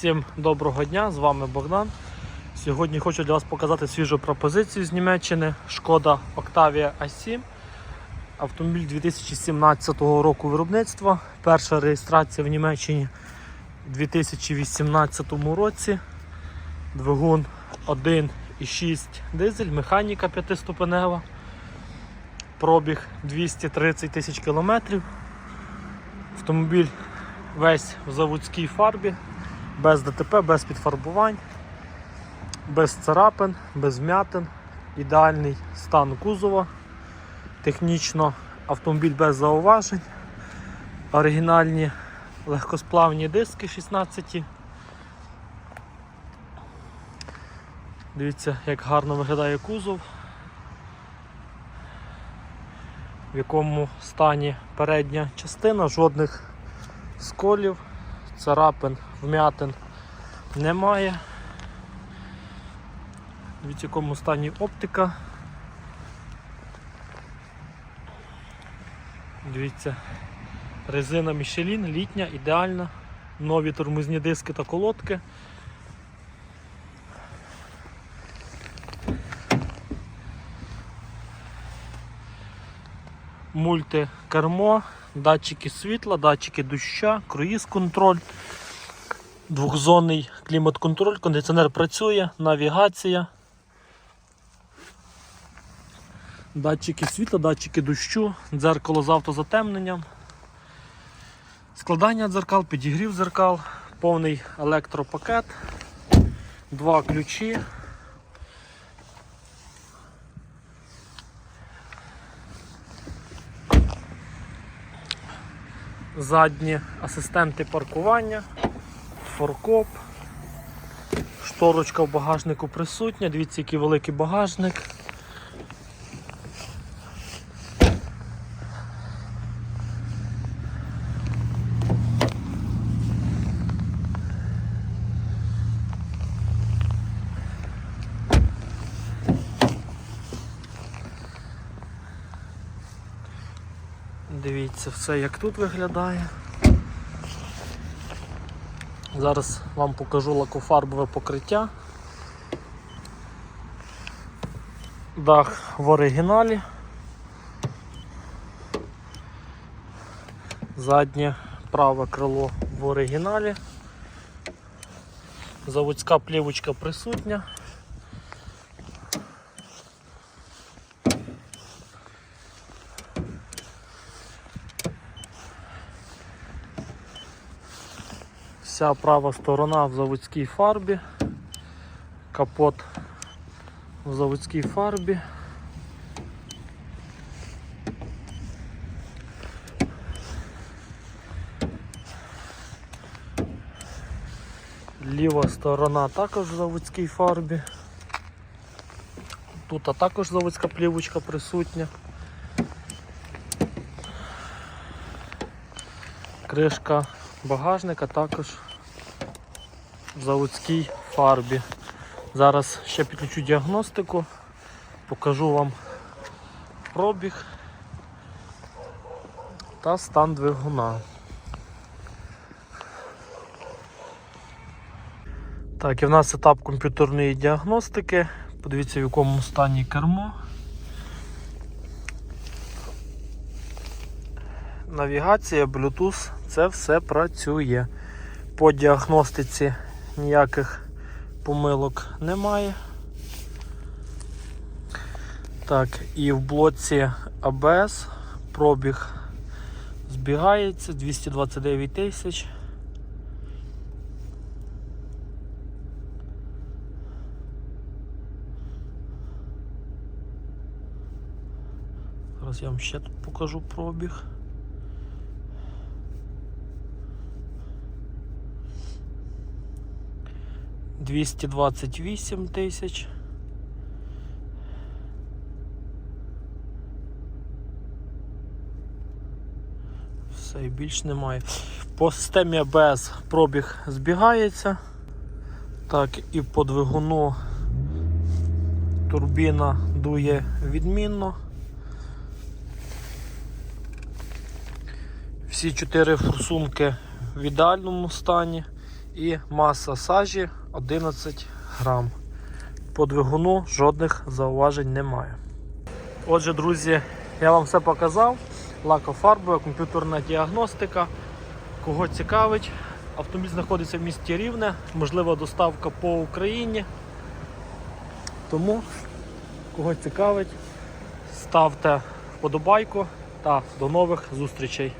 Всім доброго дня, з вами Богдан. Сьогодні хочу для вас показати свіжу пропозицію з Німеччини. Шкода Octavia A7. Автомобіль 2017 року виробництва. Перша реєстрація в Німеччині у 2018 році. Двигун 1,6 дизель, механіка 5-ступенева. Пробіг 230 тисяч кілометрів. Автомобіль весь в заводській фарбі, без ДТП, без підфарбувань, без царапин, без м'ятин, ідеальний стан кузова. Технічно автомобіль без зауважень, оригінальні легкосплавні диски 16. Дивіться, як гарно виглядає кузов, в якому стані передня частина, жодних сколів, царапин, вмятин немає. В якому стані оптика. Дивіться, резина Michelin, літня, ідеальна, нові тормозні диски та колодки. Мультикермо, датчики світла, датчики доща, круїз контроль, двохзонний клімат-контроль, кондиціонер працює, навігація. Датчики світла, датчики дощу, дзеркало з автозатемненням, складання дзеркал, підігрів дзеркал, повний електропакет, два ключі. Задні асистенти паркування, форкоп, шторочка в багажнику присутня, дивіться, який великий багажник. Дивіться все, як тут виглядає. Зараз вам покажу лакофарбове покриття. Дах в оригіналі. Заднє праве крило в оригіналі. Заводська плівочка присутня. Вся права сторона в заводській фарбі, капот в заводській фарбі. Ліва сторона також в заводській фарбі. Тут а також заводська плівочка присутня. Кришка багажника також в заводській фарбі. Зараз ще підключу діагностику, покажу вам пробіг та стан двигуна. Так, і в нас етап комп'ютерної діагностики. Подивіться в якому стані кермо. Навігація, Bluetooth, це все працює. По діагностиці ніяких помилок немає. Так, і в блоці ABS пробіг збігається 229 тисяч. Зараз я вам ще тут покажу пробіг. Двісті двадцять вісім тисяч. Все, і більш немає. По системі АБС пробіг збігається. Так, і по двигуну турбіна дує відмінно. Всі чотири форсунки в ідеальному стані. і маса сажі 11 грам. По двигуну жодних зауважень немає. Отже, друзі, я вам все показав. Лакофарбова, комп'ютерна діагностика. Кого цікавить, автомобіль знаходиться в місті Рівне, можлива доставка по Україні. Тому, кого цікавить, ставте вподобайку та до нових зустрічей.